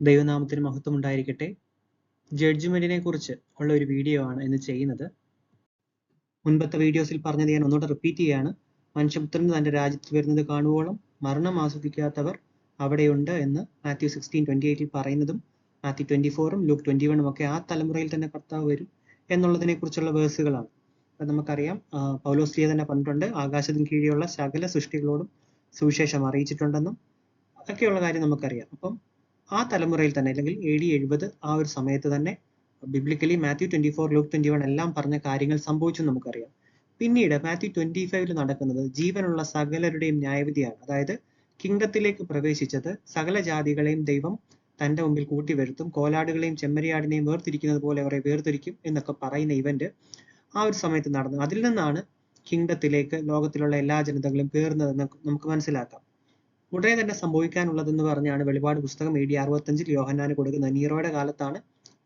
ദൈവനാമത്തിന് മഹത്വം ഉണ്ടായിരിക്കട്ടെ ജഡ്ജ്മെന്റിനെ കുറിച്ച് ഉള്ള ഒരു വീഡിയോ ആണ് ഇന്ന് ചെയ്യുന്നത്. മുൻപത്തെ വീഡിയോസിൽ പറഞ്ഞത് ഞാൻ ഒന്നുകൂടെ റിപ്പീറ്റ് ചെയ്യാണ്. മനുഷ്യപുത്രൻ തന്റെ രാജ്യത്ത് വരുന്നത് കാണുവോളം മരണം ആസ്വദിക്കാത്തവർ അവിടെയുണ്ട് എന്ന് മാത്യു സിക്സ്റ്റീൻ ട്വന്റി എയ്റ്റിൽ പറയുന്നതും മാത്യു ട്വന്റി ഫോറും ലൂക്ക് ട്വന്റി വണ്ണും ഒക്കെ ആ തലമുറയിൽ തന്നെ കർത്താവ് വരും എന്നുള്ളതിനെ കുറിച്ചുള്ള വേഴ്സുകളാണ് അപ്പൊ നമുക്കറിയാം ആ, പൗലോസ് ലീഹ തന്നെ പറഞ്ഞിട്ടുണ്ട് ആകാശത്തിന് കീഴിലുള്ള സകല സൃഷ്ടികളോടും സുവിശേഷം അറിയിച്ചിട്ടുണ്ടെന്നും ഒക്കെയുള്ള കാര്യം നമുക്കറിയാം. അപ്പം ആ തലമുറയിൽ തന്നെ അല്ലെങ്കിൽ എ ഡി എഴുപത് ആ ഒരു സമയത്ത് തന്നെ biblically Matthew twenty four Luke twenty one എല്ലാം പറഞ്ഞ കാര്യങ്ങൾ സംഭവിച്ചു നമുക്കറിയാം. പിന്നീട് മാത്യു ട്വന്റി ഫൈവിൽ നടക്കുന്നത് ജീവനുള്ള സകലരുടെയും ന്യായവിധിയാണ്. അതായത് കിങ്ഡത്തിലേക്ക് പ്രവേശിച്ചത് സകല ജാതികളെയും ദൈവം തന്റെ മുമ്പിൽ കൂട്ടി വരുത്തും കോലാടുകളെയും ചെമ്മരിയാടിനെയും വേർതിരിക്കുന്നത് പോലെ അവരെ വേർതിരിക്കും എന്നൊക്കെ പറയുന്ന ഇവന്റ് ആ ഒരു സമയത്ത് നടന്നു. അതിൽ നിന്നാണ് കിങ്ഡത്തിലേക്ക് ലോകത്തിലുള്ള എല്ലാ ജനതകളും കയറുന്നതെന്ന് നമുക്ക് മനസ്സിലാക്കാം. ഉടനെ തന്നെ സംഭവിക്കാനുള്ളതെന്ന് പറഞ്ഞാണ് വെളിപാട് പുസ്തകം എ ഡി അറുപത്തഞ്ചിൽ യോഹന്നാന് കൊടുക്കുന്ന. നീറോയുടെ കാലത്താണ്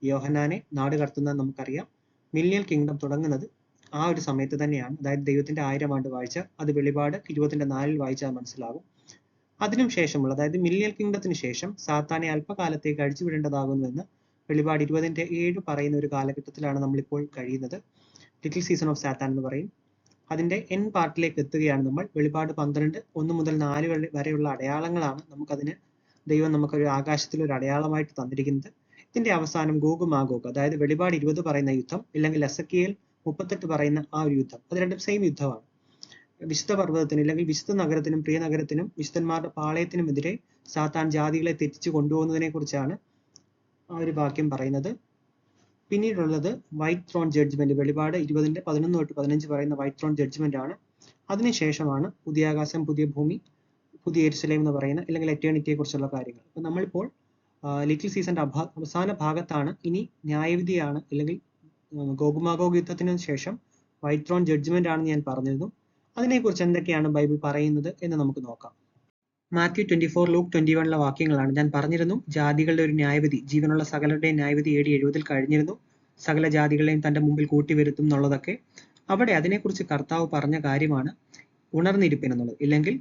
യോഹന്നാനെ നാട് കടത്തുന്നത് നമുക്കറിയാം. മില്ലിയൽ കിങ്ഡം തുടങ്ങുന്നത് ആ ഒരു സമയത്ത് തന്നെയാണ്. അതായത് ദൈവത്തിന്റെ ആയിരം ആണ്ട് വായിച്ച അത് വെളിപാട് ഇരുപത്തിന്റെ നാലിൽ വായിച്ചാൽ മനസ്സിലാകും അതിനും ശേഷമുള്ള അതായത് മില്ലിയൽ കിങ്ഡത്തിന് ശേഷം സാത്താനെ അല്പകാലത്തേക്ക് അഴിച്ചുവിടേണ്ടതാകുന്നുവെന്ന് വെളിപാട് ഇരുപതിന്റെ ഏഴ് പറയുന്ന ഒരു കാലഘട്ടത്തിലാണ് നമ്മളിപ്പോൾ കഴിയുന്നത്. ലിറ്റിൽ സീസൺ ഓഫ് സാത്താൻ എന്ന് പറയും. അതിന്റെ എൻ പാർട്ടിലേക്ക് എത്തുകയാണ് നമ്മൾ. വെളിപാട് പന്ത്രണ്ട് ഒന്ന് മുതൽ നാല് വരെയുള്ള അടയാളങ്ങളാണ് നമുക്കതിന് ദൈവം നമുക്കൊരു ആകാശത്തിൽ ഒരു അടയാളമായിട്ട് തന്നിരിക്കുന്നത്. ഇതിന്റെ അവസാനം ഗോഗു മാഗോഗ് അതായത് വെളിപാട് ഇരുപത് പറയുന്ന യുദ്ധം ഇല്ലെങ്കിൽ എസക്കിയേൽ മുപ്പത്തെട്ട് പറയുന്ന ആ ഒരു യുദ്ധം. അത് രണ്ടും സെയിം യുദ്ധമാണ്. വിശുദ്ധ പർവതത്തിന് ഇല്ലെങ്കിൽ വിശുദ്ധ നഗരത്തിനും പ്രിയ നഗരത്തിനും വിശുദ്ധന്മാരുടെ പാളയത്തിനുമെതിരെ സാത്താൻ ജാതികളെ തെറ്റിച്ചു കൊണ്ടുപോകുന്നതിനെ കുറിച്ചാണ് ആ ഒരു വാക്യം പറയുന്നത്. പിന്നീടുള്ളത് വൈറ്റ് ത്രോൺ ജഡ്ജ്മെന്റ് വെളിപാട് ഇരുപതിന്റെ പതിനൊന്ന് തൊട്ട് പതിനഞ്ച് പറയുന്ന വൈറ്റ് ത്രോൺ ജഡ്ജ്മെന്റ് ആണ്. അതിനുശേഷമാണ് പുതിയ ആകാശം പുതിയ ഭൂമി പുതിയ എരുസലേം എന്ന് പറയുന്ന അല്ലെങ്കിൽ എറ്റേണിറ്റിയെ കുറിച്ചുള്ള കാര്യങ്ങൾ. അപ്പൊ നമ്മളിപ്പോൾ ലിറ്റിൽ സീസന്റെ അവസാന ഭാഗത്താണ്. ഇനി ന്യായവിധിയാണ് അല്ലെങ്കിൽ ഉം, യുദ്ധത്തിന് ശേഷം വൈറ്റ് ത്രോൺ ജഡ്ജ്മെന്റ് ആണെന്ന് ഞാൻ പറഞ്ഞിരുന്നു. അതിനെക്കുറിച്ച് എന്തൊക്കെയാണ് ബൈബിൾ പറയുന്നത് എന്ന് നമുക്ക് നോക്കാം. Matthew twenty four Luke twenty വണ്ണിലെ വാക്യങ്ങളാണ്. ഞാൻ പറഞ്ഞിരുന്നു ജാതികളുടെ ഒരു ന്യായവിധി ജീവനുള്ള സകലരുടെയും ന്യായവിധി ഏടി എഴുപതിൽ കഴിഞ്ഞിരുന്നു. സകല ജാതികളെയും തന്റെ മുമ്പിൽ കൂട്ടിവരുത്തും എന്നുള്ളതൊക്കെ അവിടെ അതിനെക്കുറിച്ച് കർത്താവ് പറഞ്ഞ കാര്യമാണ് ഉണർന്നിരിപ്പിൻ എന്നുള്ളത് ഇല്ലെങ്കിൽ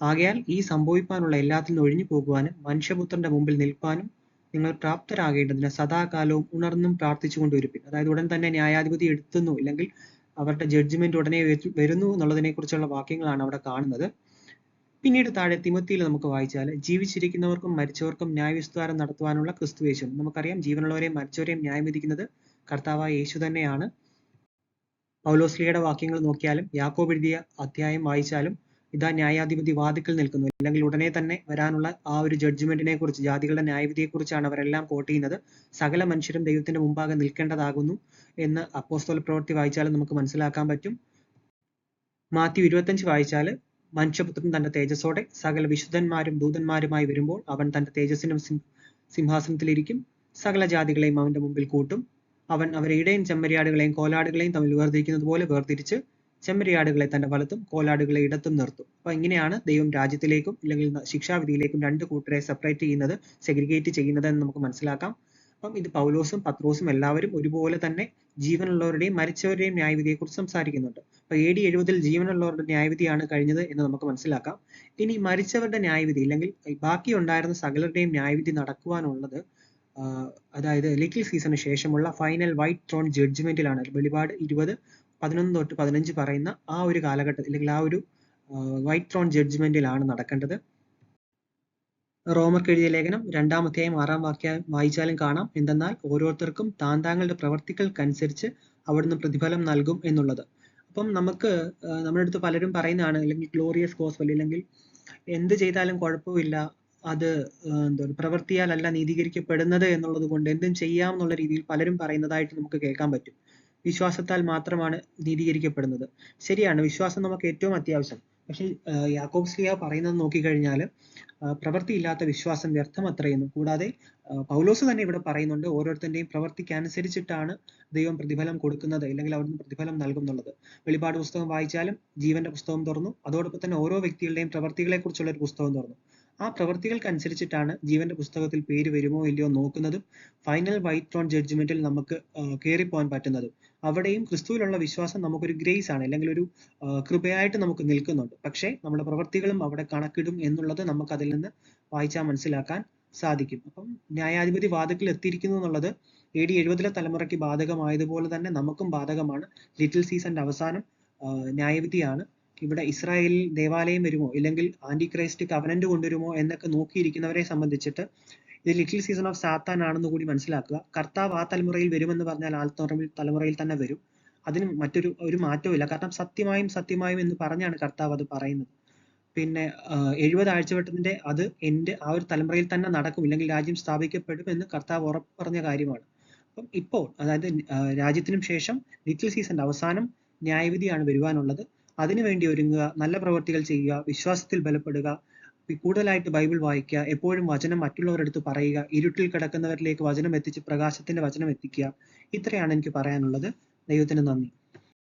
ആകയാൽ ഈ സംഭവിപ്പാനുള്ള എല്ലാത്തിൽ നിന്ന് ഒഴിഞ്ഞു പോകുവാനും മനുഷ്യപുത്രന്റെ മുമ്പിൽ നിൽക്കാനും നിങ്ങൾ പ്രാപ്തരാകേണ്ടതിന് സദാകാലവും ഉണർന്നും പ്രാർത്ഥിച്ചുകൊണ്ട് ഒരുപ്പിൻ അതായത് ഉടൻ തന്നെ ന്യായാധിപതി എടുത്തുന്നു ഇല്ലെങ്കിൽ അവരുടെ ജഡ്ജ്മെന്റ് ഉടനെ വരുന്നു എന്നുള്ളതിനെ കുറിച്ചുള്ള വാക്യങ്ങളാണ് അവിടെ കാണുന്നത്. പിന്നീട് താഴെ തിമത്തിയിൽ നമുക്ക് വായിച്ചാൽ ജീവിച്ചിരിക്കുന്നവർക്കും മരിച്ചവർക്കും ന്യായവിസ്താരം നടത്തുവാനുള്ള ക്രിസ്തു യേശു നമുക്കറിയാം ജീവനുള്ളവരെയും മരിച്ചവരെയും ന്യായം വിധിക്കുന്നത് കർത്താവായ യേശു തന്നെയാണ്. പൗലോസ്ലിയുടെ വാക്യങ്ങൾ നോക്കിയാലും യാക്കോബ് എഴുതിയ അധ്യായം വായിച്ചാലും ഇതാ ന്യായാധിപതി വാതിക്കൽ നിൽക്കുന്നു. അല്ലെങ്കിൽ ഉടനെ തന്നെ വരാനുള്ള ആ ഒരു ജഡ്ജ്മെന്റിനെ കുറിച്ച് ജാതികളുടെ ന്യായവിധിയെ കുറിച്ചാണ് അവരെല്ലാം കോട്ട് ചെയ്യുന്നത്. സകല മനുഷ്യരും ദൈവത്തിന്റെ മുമ്പാകെ നിൽക്കേണ്ടതാകുന്നു എന്ന് അപ്പോസ്തോല പ്രവൃത്തി വായിച്ചാലും നമുക്ക് മനസ്സിലാക്കാൻ പറ്റും. മാത്യു ഇരുപത്തഞ്ച് വായിച്ചാൽ മനുഷ്യപുത്രൻ തന്റെ തേജസ്സോടെ സകല വിശുദ്ധന്മാരും ദൂതന്മാരുമായി വരുമ്പോൾ അവൻ തന്റെ തേജസ്സിനും സിംഹാസനത്തിലിരിക്കും. സകല ജാതികളെയും അവന്റെ മുമ്പിൽ കൂട്ടും. അവൻ അവരെ ഇടയും ചെമ്മരിയാടുകളെയും കോലാടുകളെയും തമ്മിൽ വേർതിരിക്കുന്നത് പോലെ വേർതിരിച്ച് ചെമ്മരിയാടുകളെ തന്റെ വലത്തും കോലാടുകളെ ഇടത്തും നിർത്തും. അപ്പൊ ഇങ്ങനെയാണ് ദൈവം രാജ്യത്തിലേക്കും അല്ലെങ്കിൽ ശിക്ഷാവിധിയിലേക്കും രണ്ട് കൂട്ടരെ സെപ്പറേറ്റ് ചെയ്യുന്നത് സെഗ്രിഗേറ്റ് ചെയ്യുന്നത് എന്ന് നമുക്ക് മനസ്സിലാക്കാം. അപ്പം ഇത് പൗലോസും പത്രോസും എല്ലാവരും ഒരുപോലെ തന്നെ ജീവനുള്ളവരുടെയും മരിച്ചവരുടെയും ന്യായവിധിയെക്കുറിച്ച് സംസാരിക്കുന്നുണ്ട്. അപ്പൊ എ ഡി എഴുപതിൽ ജീവനുള്ളവരുടെ ന്യായവിധിയാണ് കഴിഞ്ഞത് എന്ന് നമുക്ക് മനസ്സിലാക്കാം. ഇനി മരിച്ചവരുടെ ന്യായവിധി അല്ലെങ്കിൽ ബാക്കി ഉണ്ടായിരുന്ന സകലരുടെയും ന്യായവിധി നടക്കുവാനുള്ളത് അതായത് ലിറ്റിൽ സീസണിന് ശേഷമുള്ള ഫൈനൽ വൈറ്റ് ത്രോൺ ജഡ്ജ്മെന്റിലാണ് വെളിപാട് ഇരുപത് പതിനൊന്ന് തൊട്ട് പതിനഞ്ച് പറയുന്ന ആ ഒരു കാലഘട്ടത്തിൽ അല്ലെങ്കിൽ ആ ഒരു വൈറ്റ് ത്രോൺ ജഡ്ജ്മെന്റിലാണ് നടക്കേണ്ടത്. റോമർക്ക് എഴുതിയ ലേഖനം അധ്യായം ആറാം വാക്യം വായിച്ചാലും കാണാം. എന്തെന്നാൽ ഓരോരുത്തർക്കും താൻ താങ്കളുടെ പ്രവർത്തികൾക്കനുസരിച്ച് അവിടുന്ന് പ്രതിഫലം നൽകും എന്നുള്ളത്. അപ്പം നമുക്ക് നമ്മുടെ അടുത്ത് പലരും പറയുന്നതാണ് അല്ലെങ്കിൽ ഗ്ലോറിയസ് ഗോസ്ബൽ അല്ലെങ്കിൽ എന്ത് ചെയ്താലും കുഴപ്പമില്ല അത് എന്തോ പ്രവൃത്തിയാലല്ല നീതീകരിക്കപ്പെടുന്നത് എന്നുള്ളത് കൊണ്ട് എന്തും ചെയ്യാം എന്നുള്ള രീതിയിൽ പലരും പറയുന്നതായിട്ട് നമുക്ക് കേൾക്കാൻ പറ്റും. വിശ്വാസത്താൽ മാത്രമാണ് നീതീകരിക്കപ്പെടുന്നത്. ശരിയാണ് വിശ്വാസം നമുക്ക് ഏറ്റവും അത്യാവശ്യം. പക്ഷെ യാക്കോബ് സ്ലിയ പറയുന്നത് നോക്കിക്കഴിഞ്ഞാൽ പ്രവൃത്തിയില്ലാത്ത വിശ്വാസം വ്യർത്ഥം എന്ന് കൂടാതെ പൗലോസ് തന്നെ ഇവിടെ പറയുന്നുണ്ട് ഓരോരുത്തരുടെയും പ്രവൃത്തിക്ക് അനുസരിച്ചിട്ടാണ് ദൈവം പ്രതിഫലം കൊടുക്കുന്നത് അല്ലെങ്കിൽ അവിടുന്ന് പ്രതിഫലം നൽകും എന്നുള്ളത് വെളിപാട് പുസ്തകം വായിച്ചാലും ജീവന്റെ പുസ്തകം തുറന്നു. അതോടൊപ്പം തന്നെ ഓരോ വ്യക്തികളുടെയും പ്രവർത്തികളെ കുറിച്ചുള്ള ഒരു പുസ്തകം തുറന്നു. ആ പ്രവർത്തികൾക്ക് അനുസരിച്ചിട്ടാണ് ജീവന്റെ പുസ്തകത്തിൽ പേര് വരുമോ ഇല്ലയോ നോക്കുന്നതും ഫൈനൽ വൈറ്റ് ട്രോൺ ജഡ്ജ്മെന്റിൽ നമുക്ക് കയറിപ്പോകാൻ പറ്റുന്നതും. അവിടെയും ക്രിസ്തുവിലുള്ള വിശ്വാസം നമുക്കൊരു ഗ്രേസ് ആണ് അല്ലെങ്കിൽ ഒരു കൃപയായിട്ട് നമുക്ക് നിൽക്കുന്നുണ്ട്. പക്ഷേ നമ്മുടെ പ്രവൃത്തികളും അവിടെ കണക്കിടും എന്നുള്ളത് നമുക്ക് അതിൽ നിന്ന് വായിച്ചാൽ മനസ്സിലാക്കാൻ സാധിക്കും. അപ്പം ന്യായാധിപതി വാദത്തിൽ എത്തിയിരിക്കുന്നു എന്നുള്ളത് എ ഡി എഴുപതിലെ തലമുറയ്ക്ക് ബാധകമായതുപോലെ തന്നെ നമുക്കും ബാധകമാണ്. ലിറ്റിൽ സീസന്റെ അവസാനം ന്യായവിധിയാണ്. ഇവിടെ ഇസ്രായേലിൽ ദേവാലയം വരുമോ? ഇല്ലെങ്കിൽ ആന്റി ക്രൈസ്റ്റ് കവനന്റ് കൊണ്ടുവരുമോ എന്നൊക്കെ നോക്കിയിരിക്കുന്നവരെ സംബന്ധിച്ചിട്ട് ഇത് ലിറ്റിൽ സീസൺ ഓഫ് സാത്താൻ ആണെന്ന് കൂടി മനസ്സിലാക്കുക. കർത്താവ് ആ തലമുറയിൽ വരുമെന്ന് പറഞ്ഞാൽ ആ തലമുറയിൽ തന്നെ വരും. അതിന് മറ്റൊരു ഒരു മാറ്റവും ഇല്ല കാരണം സത്യമായും സത്യമായും എന്ന് പറഞ്ഞാണ് കർത്താവ് അത് പറയുന്നത്. പിന്നെ എഴുപത് ആഴ്ചവട്ടത്തിന്റെ അത് എന്റെ ആ ഒരു തലമുറയിൽ തന്നെ നടക്കും. ഇല്ലെങ്കിൽ രാജ്യം സ്ഥാപിക്കപ്പെടും എന്ന് കർത്താവ് ഉറപ്പ് പറഞ്ഞ കാര്യമാണ്. അപ്പം ഇപ്പോൾ അതായത് രാജ്യത്തിനും ശേഷം ലിറ്റിൽ സീസന്റെ അവസാനം ന്യായവിധിയാണ് വരുവാനുള്ളത്. അതിനുവേണ്ടി ഒരുങ്ങുക നല്ല പ്രവർത്തികൾ ചെയ്യുക വിശ്വാസത്തിൽ ബലപ്പെടുക കൂടുതലായിട്ട് ബൈബിൾ വായിക്കുക എപ്പോഴും വചനം മറ്റുള്ളവരുടെ അടുത്ത് പറയുക ഇരുട്ടിൽ കിടക്കുന്നവരിലേക്ക് വചനം എത്തിച്ച് പ്രകാശത്തിന്റെ വചനം എത്തിക്കുക ഇത്രയാണ് എനിക്ക് പറയാനുള്ളത്. ദൈവത്തിന് നന്ദി.